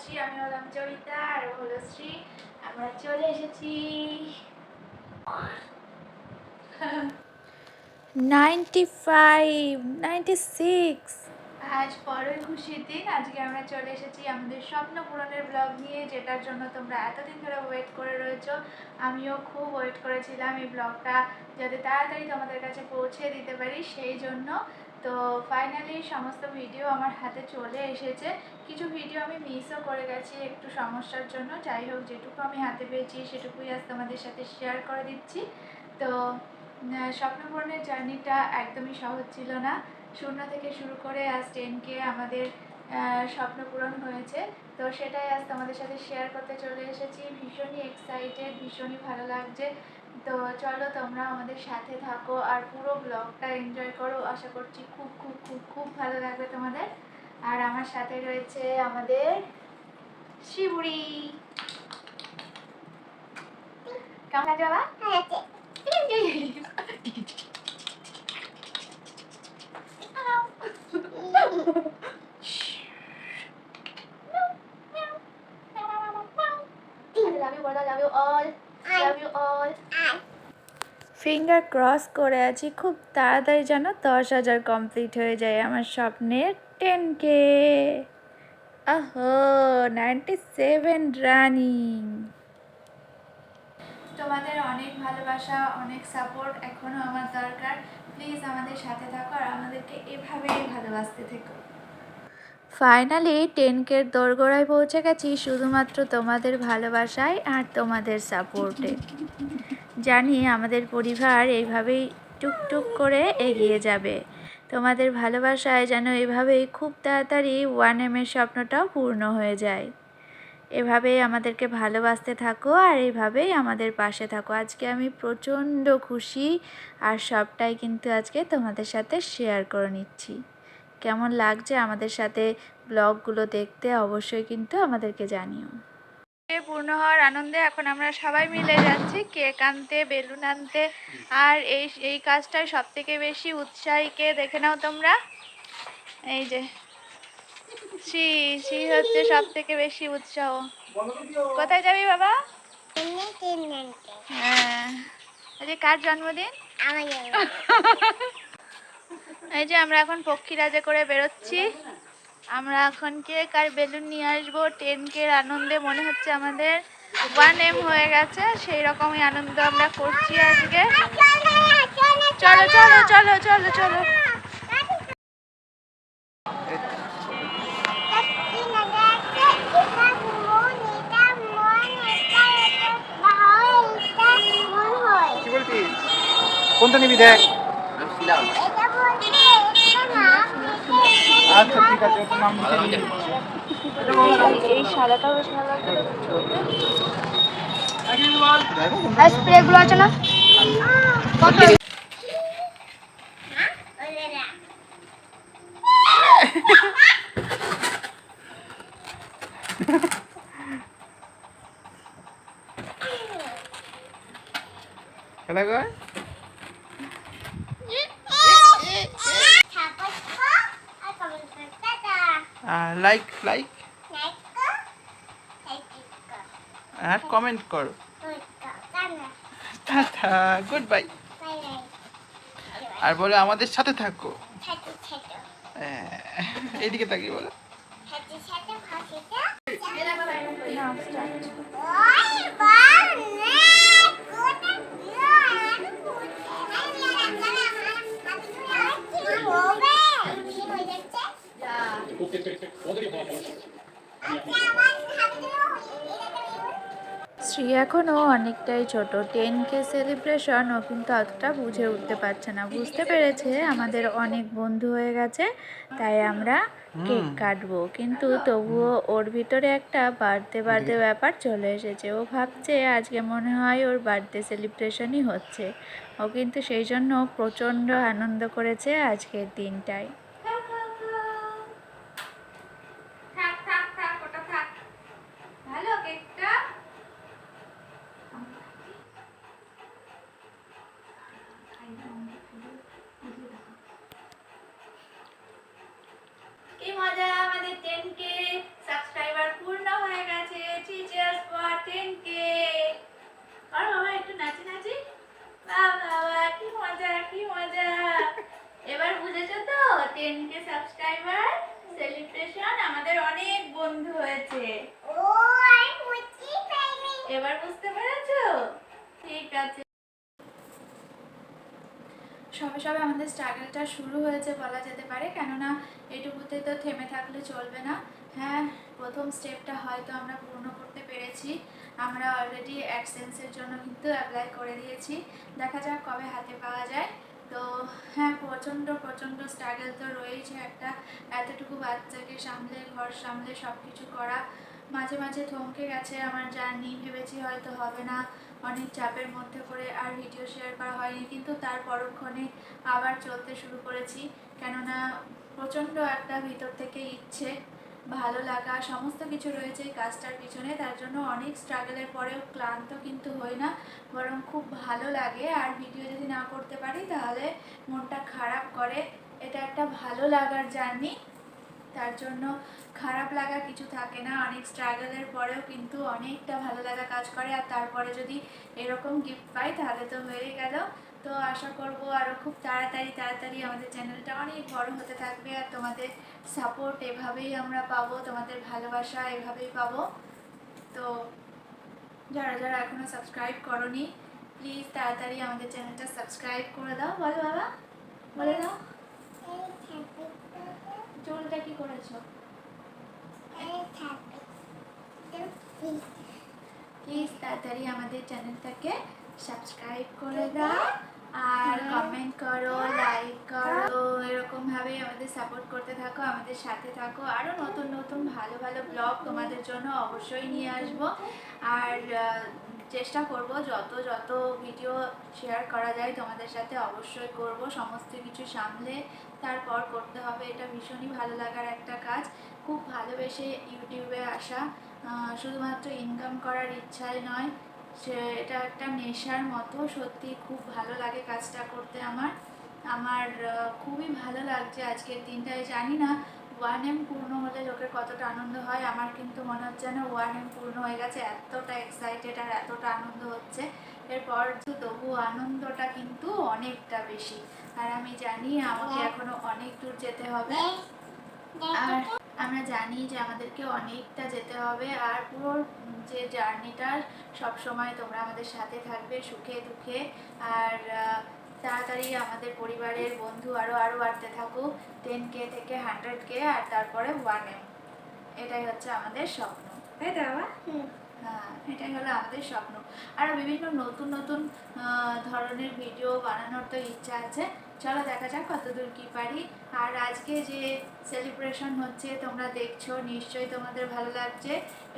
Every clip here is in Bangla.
শ্রী আমি হলাম জয়িতা আর ও হলো শ্রী। আমরা চলে এসেছি। Ninety five ninety six. আজ বড়ই খুশির দিন আজকে আমরা চলে এসেছি আমাদের স্বপ্ন পূরণের ব্লগ নিয়ে যেটার জন্য তোমরা এতদিন ধরে ওয়েট করে রয়েছো। আমিও খুব ওয়েট করেছিলাম এই ব্লগটা যাতে তাড়াতাড়ি তোমাদের কাছে পৌঁছে দিতে পারি সেই জন্য তো ফাইনালি সমস্ত ভিডিও আমার হাতে চলে এসেছে। কিছু ভিডিও আমি মিসও করে গেছি একটু সমস্যার জন্য। যাই হোক, যেটুকু আমি হাতে পেয়েছি সেটুকুই আজ তোমাদের সাথে শেয়ার করে দিচ্ছি। তো স্বপ্নপূরণের জার্নিটা একদমই সহজ ছিল না। শূন্য থেকে শুরু করে আজ টেনকে আমাদের স্বপ্ন পূরণ হয়েছে। তো সেটাই আজ তোমাদের সাথে শেয়ার করতে চলে এসেছি। ভীষণই এক্সাইটেড ভীষণই ভালো লাগছে। তো চলো তোমরা আমাদের সাথে থাকো আর পুরো ব্লগটা এনজয় করো আশা করছি খুব খুব খুব খুব ভালো লাগবে তোমাদের আর আমার সাথে রয়েছে আমাদের শিবুড়ি কেমন আছে বাবা love you, brother. Love you all. Love you all. Finger cross করে আছি, খুব তাড়াতাড়ি যেন দশ হাজার কমপ্লিট হয়ে যায় আমার স্বপ্নের টেন কে আহো নাইনটি সেভেন রানিং তোমাদের অনেক ভালোবাসা, অনেক সাপোর্ট এখনও আমার দরকার। প্লিজ আমাদের সাথে থাকো আর আমাদেরকে এভাবেই ভালোবাসতে থেকো। ফাইনালি টেনকের দোরগোড়ায় পৌঁছে গেছি শুধুমাত্র তোমাদের ভালোবাসায় আর তোমাদের সাপোর্টে জানি আমাদের পরিবার এইভাবেই টুকটুক করে এগিয়ে যাবে। তোমাদের ভালোবাসায় যেন এভাবেই খুব তাড়াতাড়ি ওয়ান এমের স্বপ্নটাও পূর্ণ হয়ে যায়। এভাবেই আমাদেরকে ভালোবাসতে থাকো আর এইভাবেই আমাদের পাশে থাকো। আজকে আমি প্রচণ্ড খুশি আর সবটাই কিন্তু আজকে তোমাদের সাথে শেয়ার করে নিচ্ছি। কেমন লাগছে আমাদের সাথে ব্লগগুলো দেখতে অবশ্যই কিন্তু আমাদেরকে জানিও। পূর্ণ হওয়ার আনন্দে এখন আমরা সবাই মিলে যাচ্ছি কেক আনতে বেলুন আনতে। আর এই এই কাজটায় সব থেকে বেশি উৎসাহী কে? দেখে নাও তোমরা। এই যে শ্রী সি হচ্ছে সব থেকে বেশি উৎসাহ। কোথায় যাবি বাবা? হ্যাঁ। আজকে কার জন্মদিন? এই যে আমরা এখন পক্ষীরাজে করে বেরোচ্ছি। আমরা এখন কেক আর বেলুন নিয়ে আসব। টেন কের আনন্দে মনে হচ্ছে আমাদের ওয়ান এম হয়ে গেছে। সেই রকমই আনন্দ আমরা করছি আজকে। চলো চলো চলো চলো চলো। কোনটা নিবি দেখ? আচ্ছা ঠিক আছে নাম। এই সাদাটা স্প্রেগুলো আছে না? খেলা কর আর লাইক লাইক আর কমেন্ট করো। টাটা গুড বাই আর বলে আমাদের সাথে থাকো। হ্যাঁ, এইদিকে থাকি বলো। এখনও অনেকটাই ছোট। টেন কে সেলিব্রেশন ও কিন্তু অতটা বুঝে উঠতে পারছে না। বুঝতে পেরেছে আমাদের অনেক বন্ধু হয়ে গেছে তাই আমরা কেক কাটবো। কিন্তু তবুও ওর ভিতরে একটা বার্থডে বার্থডে ব্যাপার চলে এসেছে। ও ভাবছে আজকে মনে হয় ওর বার্থডে সেলিব্রেশনই হচ্ছে। ও কিন্তু সেই জন্য প্রচণ্ড আনন্দ করেছে আজকের দিনটায় থাক থাক থাক ওটা থাক ভালো কেকটা কি মজা আমাদের টেন কে সাবস্ক্রাইবার পূর্ণ এবার বুঝেছ তো টেন কে সাবস্ক্রাইবার সেলিব্রেশন আমাদের অনেক বন্ধু হয়েছে এবার বুঝতে সবে সবে আমাদের স্ট্রাগলটা শুরু হয়েছে বলা যেতে পারে, কেননা এটুকুতে তো থেমে থাকলে চলবে না। হ্যাঁ প্রথম স্টেপটা হয়তো আমরা পূর্ণ করতে পেরেছি। আমরা অলরেডি অ্যাডসেন্সের জন্য কিন্তু অ্যাপ্লাই করে দিয়েছি। দেখা যাক কবে হাতে পাওয়া যায়। তো হ্যাঁ প্রচণ্ড প্রচণ্ড স্ট্রাগল তো রয়েছে একটা। এতটুকু বাচ্চাকে সামলে, ঘর সামলে সব কিছু করা মাঝে মাঝে থমকে গেছে আমার জার্নি, ভেবেছি হয়তো হবে না। অনেক চাপের মধ্যে পড়ে আর ভিডিও শেয়ার করা হয়নি, কিন্তু তার পরক্ষণে আবার চলতে শুরু করেছি। কেননা প্রচণ্ড একটা ভিতর থেকে ইচ্ছে, ভালো লাগা, সমস্ত কিছু রয়েছে কাজটার পিছনে। তার জন্য অনেক স্ট্রাগলের পরেও ক্লান্ত কিন্তু হই না, বরং খুব ভালো লাগে। আর ভিডিও যদি না করতে পারি, তাহলে মনটা খারাপ করে। এটা একটা ভালো লাগার জার্নি। তার জন্য খারাপ লাগা কিছু থাকে না। অনেক স্ট্রাগলের পরেও কিন্তু অনেকটা ভালো লাগা কাজ করে। আর তারপরে যদি এরকম গিফট পাই, তাহলে তো হয়ে গেল। তো আশা করব আরও খুব তাড়াতাড়ি তাড়াতাড়ি আমাদের চ্যানেলটা অনেক বড় হতে থাকবে। আর তোমাদের সাপোর্ট এভাবেই আমরা পাবো, তোমাদের ভালোবাসা এভাবেই পাবো। তো যারা যারা এখনও সাবস্ক্রাইব করনি প্লিজ তাড়াতাড়ি আমাদের চ্যানেলটা সাবস্ক্রাইব করে দাও। বলো বাবা, বলে দাও। চুলটা কি করেছ? প্লিজ তাড়াতাড়ি আমাদের চ্যানেলটাকে সাবস্ক্রাইব করে দাও আর কমেন্ট করো লাইক করো এরকম ভাবে আমাদের সাপোর্ট করতে থাকো আমাদের সাথে থাকো। আরও নতুন নতুন ভালো ভালো ব্লগ তোমাদের জন্য অবশ্যই নিয়ে আসব। আর চেষ্টা করব যত যত ভিডিও শেয়ার করা যায় তোমাদের সাথে অবশ্যই করব সমস্ত কিছু সামলে তারপর করতে হবে। এটা ভীষণই ভালো লাগার একটা কাজ। খুব ভালোবেসে ইউটিউবে আসা। শুধুমাত্র ইনকাম করার ইচ্ছায় নয়, সে, এটা একটা নেশার মতো। সত্যি খুব ভালো লাগে কাজটা করতে আমার। আমার খুবই ভালো লাগছে আজকের দিনটায় জানি না ওয়ান এম পূর্ণ হলে লোকের কতটা আনন্দ হয়, আমার কিন্তু মনে হচ্ছে যেন ওয়ান এম পূর্ণ হয়ে গেছে, এতটা এক্সাইটেড আর এতটা আনন্দ হচ্ছে। এরপর তবু আনন্দটা কিন্তু অনেকটা বেশি। আর আমি জানি আমাকে এখনও অনেক দূর যেতে হবে। আর আমরা জানি যে আমাদেরকে অনেকটা যেতে হবে। আর পুরো যে জার্নিটা সবসময় তোমরা আমাদের সাথে থাকবে সুখে দুঃখে। আর তাড়াতাড়ি আমাদের পরিবারের বন্ধু আরও আরও বাড়তে থাকুক। টেন কে থেকে হান্ড্রেড কে আর তারপরে ওয়ান এম এটাই হচ্ছে আমাদের স্বপ্ন। তাই তো বাবা? এটাই হলো আমাদের স্বপ্ন। আরও বিভিন্ন নতুন নতুন ধরনের ভিডিও বানানোর তো ইচ্ছা আছে। চলো দেখা যাক কতদূর কী পারি। আর আজকে যে সেলিব্রেশন হচ্ছে, তোমরা দেখছ, নিশ্চয়ই তোমাদের ভালো লাগছে।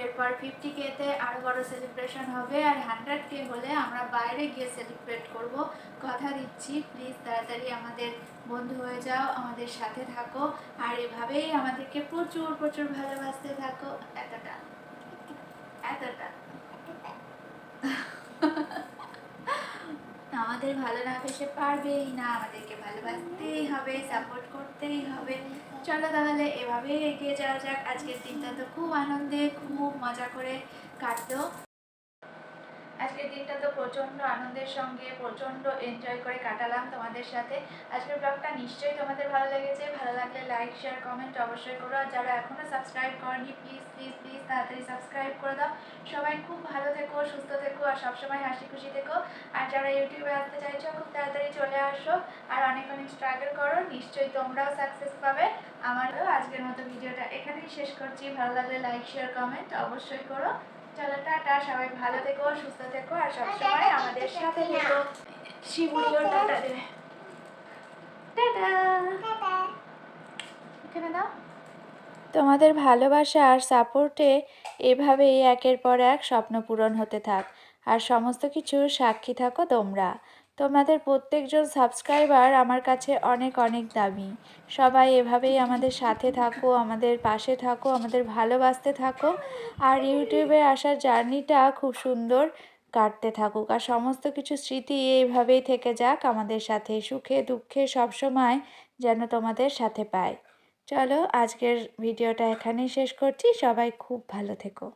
এরপর ফিফটি কেতে আরও বড় সেলিব্রেশন হবে। আর হান্ড্রেড কে হলে আমরা বাইরে গিয়ে সেলিব্রেট করব। কথা দিচ্ছি প্লিজ তাড়াতাড়ি আমাদের বন্ধু হয়ে যাও, আমাদের সাথে থাকো। আর এভাবেই আমাদেরকে প্রচুর প্রচুর ভালোবাসতে থাকো। এতটা। এতটা। আমাদের ভালো না বেসে পারবেই না, আমাদেরকে ভালোবাসতেই হবে সাপোর্ট করতেই হবে। চলো তাহলে এভাবেই এগিয়ে যাওয়া যাক। আজকের দিনটা তো খুব আনন্দে, খুব মজা করে কাটলো। আজকের দিনটা তো প্রচণ্ড আনন্দের সঙ্গে, প্রচণ্ড এনজয় করে কাটালাম তোমাদের সাথে। আজকের ব্লগটা নিশ্চয়ই তোমাদের ভালো লেগেছে। ভালো লাগলে লাইক শেয়ার কমেন্ট অবশ্যই করো। আর যারা এখনও সাবস্ক্রাইব করনি প্লিজ প্লিজ প্লিজ তাড়াতাড়ি সাবস্ক্রাইব করে দাও। সবাই খুব ভালো থেকো, সুস্থ থেকো আর সবসময় হাসি খুশি থেকো। আর যারা ইউটিউবে আসতে চাইছো, খুব তাড়াতাড়ি চলে আসো। আর অনেক অনেক স্ট্রাগল করো। নিশ্চয়ই তোমরাও সাকসেস পাবে। আমারও আজকের মতো ভিডিওটা এখানেই শেষ করছি। ভালো লাগলে লাইক শেয়ার কমেন্ট অবশ্যই করো। চলো টাটা সবাই ভালো থেকো সুস্থ থেকো আর সবসময় আমাদের সাথে থেকো। টাটা। দেবে টাটা। এখানে দাও। তোমাদের ভালোবাসা আর সাপোর্টে এভাবেই একের পর এক স্বপ্ন পূরণ হতে থাক। আর সমস্ত কিছু সাক্ষী থাকো তোমরা। তোমাদের প্রত্যেকজন সাবস্ক্রাইবার আমার কাছে অনেক অনেক দামি। সবাই এভাবেই আমাদের সাথে থাকো, আমাদের পাশে থাকো, আমাদের ভালোবাসতে থাকো। আর ইউটিউবে আসার জার্নিটা খুব সুন্দর কাটতে থাকুক। আর সমস্ত কিছু স্মৃতি এইভাবেই থেকে যাক আমাদের সাথে। সুখে, দুঃখে সবসময় যেন তোমাদের সাথে পায় চলো আজকের ভিডিওটা এখানেই শেষ করছি। সবাই খুব ভালো থেকো।